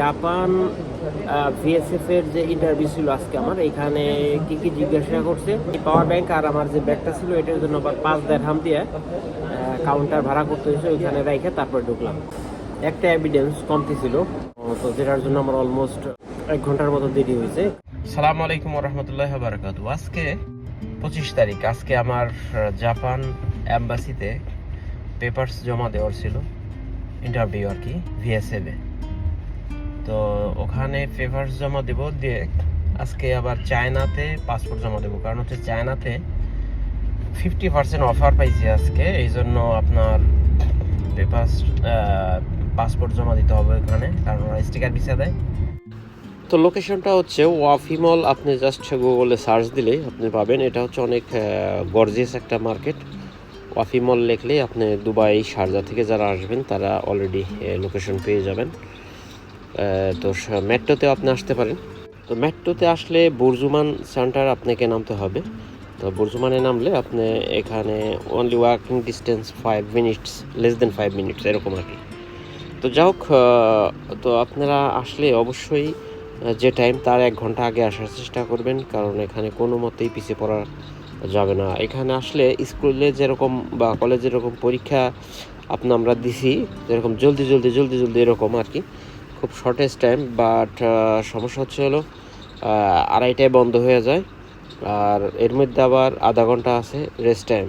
Japan VSF এর যে interview ছিল আজকে আমার, এখানে কি কি জিজ্ঞাসা করছে? পাওয়ার ব্যাংক আর আমার যে ব্যাগটা ছিল, এটার জন্য আবার পাঁচ দেড়হাম দিয়ে কাউন্টার ভাড়া করতে হয়েছে, ওইখানে রেখে তারপরে ঢুকলাম। একটা এভিডেন্স কমতি ছিল, তো যেটার জন্য আমার অলমোস্ট এক ঘণ্টার মতো দেরি হয়েছে। সালাম আলাইকুম রহমতুল্লাহ বারাকাতু আজকে পঁচিশ তারিখ, আজকে আমার জাপান অ্যাম্বাসিতে পেপারস জমা দেওয়ার ছিল ইন্টারভিউ আর কি ভিএসএফ তো ওখানে পেপারস জমা দেব দিয়ে আজকে আবার চায়নাতে পাসপোর্ট জমা দেবো। কারণ হচ্ছে চায়নাতে ফিফটি পার্সেন্ট অফার পাইছি আজকে এই জন্য আপনার পেপারস পাসপোর্ট জমা দিতে হবে ওখানে, কারণ ওরা স্টিকার ভিসা দেয়। তো লোকেশনটা হচ্ছে ওয়াফিমল আপনি জাস্ট গুগলে সার্চ দিলেই আপনি পাবেন। এটা হচ্ছে অনেক গর্জিয়াস একটা মার্কেট ওয়াফিমল লিখলেই আপনি দুবাই শারজা থেকে যারা আসবেন, তারা অলরেডি লোকেশন পেয়ে যাবেন। তো মেট্রোতে আপনি আসতে পারেন। তো মেট্রোতে আসলে বুরজুমান সেন্টার আপনাকে নামতে হবে। তো বুরজুমানে নামলে আপনি এখানে only walking distance five minutes less than five minutes এরকম আর কি। তো যাই হোক তো আপনারা আসলে অবশ্যই যে টাইম তার এক ঘণ্টা আগে আসার চেষ্টা করবেন, কারণ এখানে কোনো মতেই পিছিয়ে পড়া যাবে না। এখানে আসলে স্কুলে যেরকম বা কলেজে যেরকম পরীক্ষা আপনার আমরা দিছি, যেরকম জলদি জলদি জলদি জলদি এরকম আর কি। খুব শর্টেস্ট টাইম বাট সমস্যা হচ্ছে হলো আড়াইটায় বন্ধ হয়ে যায়, আর এর মধ্যে আবার আধা ঘণ্টা আছে রেস্ট টাইম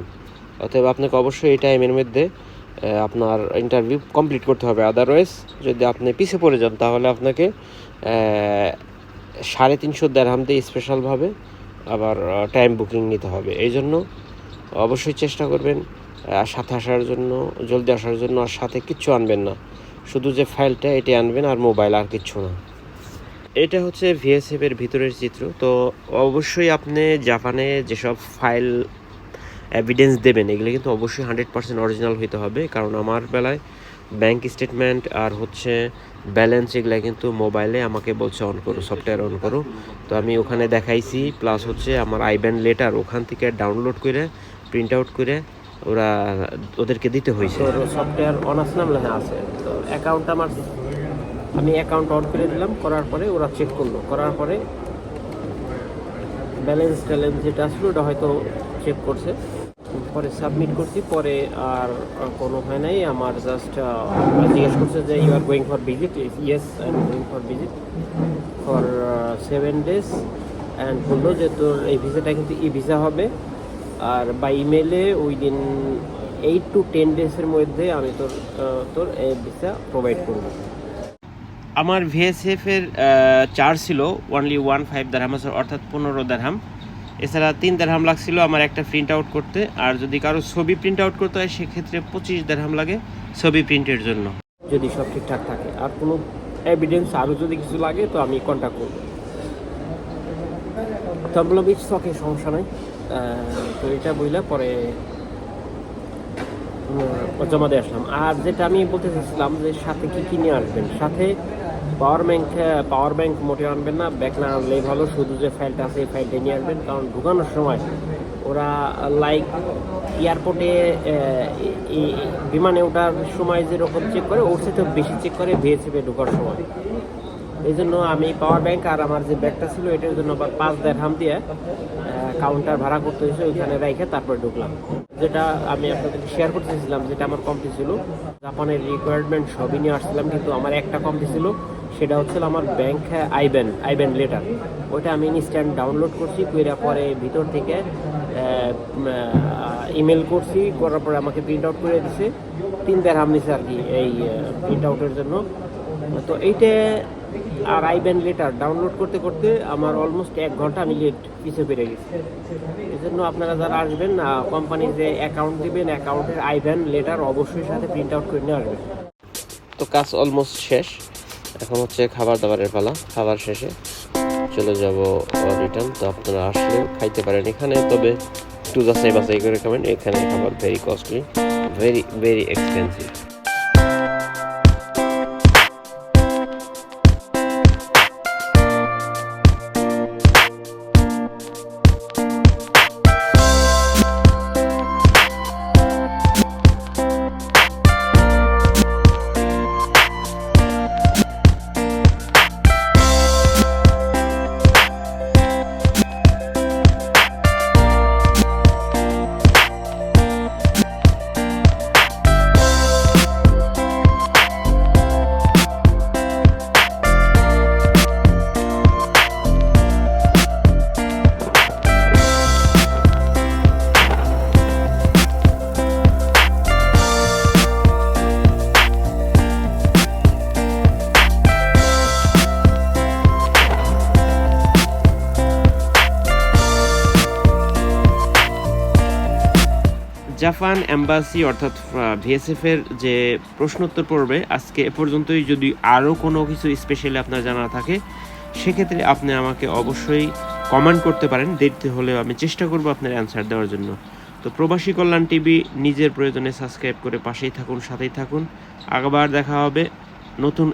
অতএব আপনাকে অবশ্যই এই টাইমের মধ্যে আপনার ইন্টারভিউ কমপ্লিট করতে হবে। আদারওয়াইজ যদি আপনি পিছিয়ে পড়ে যান, তাহলে আপনাকে সাড়ে তিনশো দেড়হাম দিয়ে স্পেশালভাবে আবার টাইম বুকিং নিতে হবে। এই জন্য অবশ্যই চেষ্টা করবেন সাথে আসার জন্য, জলদি আসার জন্য, আর সাথে কিচ্ছু আনবেন না। শুধু যে ফাইলটা, এটি আনবেন আর মোবাইল আর কিচ্ছু না। এটা হচ্ছে ভিএসএফ এর ভিতরের চিত্র। তো অবশ্যই আপনি জাপানে যেসব ফাইল এভিডেন্স দেবেন, এগুলো কিন্তু অবশ্যই হান্ড্রেড পার্সেন্ট অরিজিনাল হইতে হবে। কারণ আমার বেলায় ব্যাংক স্টেটমেন্ট আর হচ্ছে ব্যালেন্স এগুলো কিন্তু মোবাইলে আমাকে বলছে অন করো সফটওয়্যার অন করো। তো আমি ওখানে দেখাইছি প্লাস হচ্ছে আমার আইব্যান লেটার ওখান থেকে ডাউনলোড করে প্রিন্ট আউট করে ওরা, ওদেরকে দিতে হয়েছে। সফটওয়্যার অনার্স নাম লেখা আছে। তো অ্যাকাউন্ট আমার, আমি অ্যাকাউন্ট অন করে দিলাম, করার পরে ওরা চেক করল। করার পরে ব্যালেন্স ট্যালেন্স যেটা আসলো, ওটা হয়তো চেক করছে। পরে সাবমিট করছি, পরে আর কোনো হয় নাই। আমার জাস্ট জিজ্ঞেস করছে যে you are going for visit yes I am going for visit for seven days and বলল যে, তোর এই ভিসাটা কিন্তু ই ভিসা হবে। আর বা ইমেলে ওই দিন এইট টু টেন ডেজের মধ্যে আমি তোর তোর ভিসা প্রোভাইড করব। আমার ভিএসএফ এর চার্জ ছিল অনলি ওয়ান ফাইভ দারহাম অর্থাৎ পনেরো দারহাম এছাড়া তিন দারহাম লাগছিল আমার একটা প্রিন্ট আউট করতে আর যদি কারও ছবি প্রিন্ট আউট করতে হয় সেক্ষেত্রে পঁচিশ দারহাম লাগে ছবি প্রিন্টের জন্য। যদি সব ঠিকঠাক থাকে। আর কোনো এভিডেন্স আরও যদি কিছু লাগে তো আমি কন্ট্যাক্ট করব। তো আমি বললাম ইটস সমস্যা নাই? তো এটা বইলা পরে জমা দিয়ে আসলাম। আর যেটা আমি বলতে চাচ্ছিলাম যে সাথে কি কি নিয়ে আসবেন? সাথে পাওয়ার ব্যাংক পাওয়ার ব্যাংক মোটে আনবেন না ব্যাগ না আনলেই ভালো, শুধু যে ফাইলটা আছে এই ফাইলটা নিয়ে আসবেন। কারণ ঢুকানোর সময় ওরা লাইক এয়ারপোর্টে বিমানে ওঠার সময় যেরকম চেক করে, ওর সাথে বেশি চেক করে ভিএসএফে ঢোকার সময়। এই জন্য আমি পাওয়ার ব্যাংক আর আমার যে ব্যাগটা ছিল, এটার জন্য আবার পাঁচ দেড়হাম দিয়ে কাউন্টার ভাড়া করতে হয়েছে, ওইখানে রেখে তারপরে ঢুকলাম। যেটা আমি আপনাদেরকে শেয়ার করতেছিলাম, যেটা আমার কমতি ছিল। জাপানের রিকোয়ারমেন্ট সবই নিয়ে আসছিলাম, কিন্তু আমার একটা কমতি ছিল, সেটা হচ্ছে আমার ব্যাংক আইব্যান আইব্যান লেটার ওইটা আমি ইনস্ট্যান্ট ডাউনলোড করছি, কইরা পরে ভিতর থেকে ইমেল করছি, করার পরে আমাকে প্রিন্ট আউট করে দিছে। তিন দেড় হাম নিছে আর কি এই প্রিন্ট আউটের জন্য। তো এইটা আর আইব্যান লেটার ডাউনলোড করতে করতে আমার অলমোস্ট এক ঘণ্টা আমি লেট পিছিয়ে পেরে গেছি। এই জন্য আপনারা যারা আসবেন কোম্পানি যে অ্যাকাউন্ট দিবেন অ্যাকাউন্টের আইব্যান লেটার অবশ্যই সাথে প্রিন্ট আউট করে নিয়ে আসবেন। তো কাজ অলমোস্ট শেষ। এখন হচ্ছে খাবার দাবারের পালা। খাবার শেষে চলে যাব রিটার্ন তো আপনারা আসলে খাইতে পারেন এখানে, তবে একটু যাচাই বাছাই করে খাবেন। এখানে খাবার very costly very very expensive Japan embassy অর্থাৎ ভিএসএফ এর যে প্রশ্নোত্তর পর্বে, আজকে এ পর্যন্তই। যদি আরও কোনো কিছু স্পেশালি আপনার জানা থাকে, সেক্ষেত্রে আপনি আমাকে অবশ্যই কমেন্ট করতে পারেন। দেখতে হলেও আমি চেষ্টা করব আপনার অ্যান্সার দেওয়ার জন্য। তো প্রবাসী কল্যাণ টিভি, নিজের প্রয়োজনে সাবস্ক্রাইব করে পাশেই থাকুন, সাথেই থাকুন। আগাবার দেখা হবে নতুন